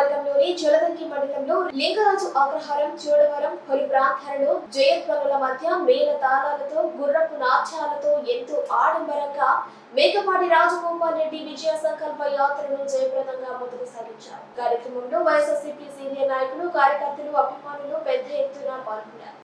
ఉదయగిరి నియోజకవర్గంలోని జలదంకి మండలంలో లింగరాజు అగ్రహారం చూడవరం పలు ప్రాంతాలలో జయధ్వనుల మధ్య మేల తాళాలతో గుర్రపు నాట్యాలతో ఎంతో ఆడంబరంగా మేకపాటి రాజగోపాల్ రెడ్డి విజయ సంకల్ప యాత్రను జయప్రదంగా ముందుకు సాగించారు. కార్యక్రమంలో వైఎస్ఆర్సీపీ సీనియర్ నాయకులు కార్యకర్తలు అభిమానులు పెద్ద ఎత్తున పాల్గొన్నారు.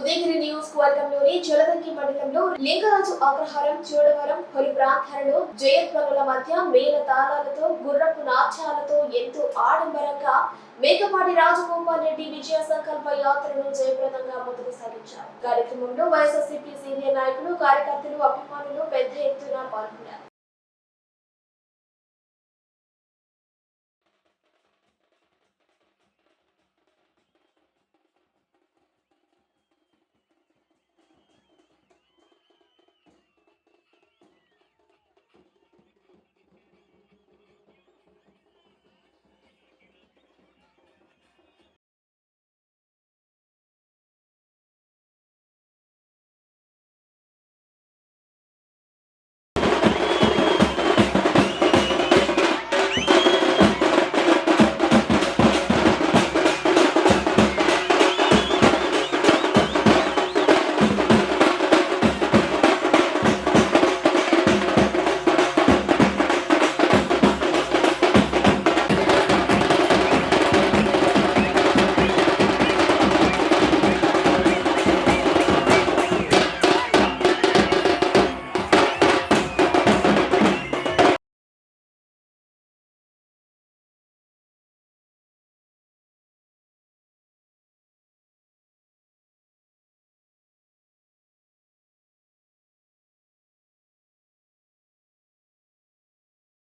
ఉదయగిరి నియోజకవర్గంలోని జలదంకి మండలంలో లింగరాజు అగ్రహారం చోడవరం పలు ప్రాంతాలలో జయధ్వనుల మధ్య మేల తాళాలతో గుర్రపు నాట్యాలతో ఎంతో ఆడంబరంగా మేకపాటి రాజగోపాల్ రెడ్డి విజయ సంకల్ప యాత్రను జయప్రదంగా ముందుకు సాగించారు. కార్యక్రమంలో వైఎస్ఆర్సీపీ సీనియర్ నాయకులు కార్యకర్తలు అభిమానులు పెద్ద ఎత్తున పాల్గొన్నారు.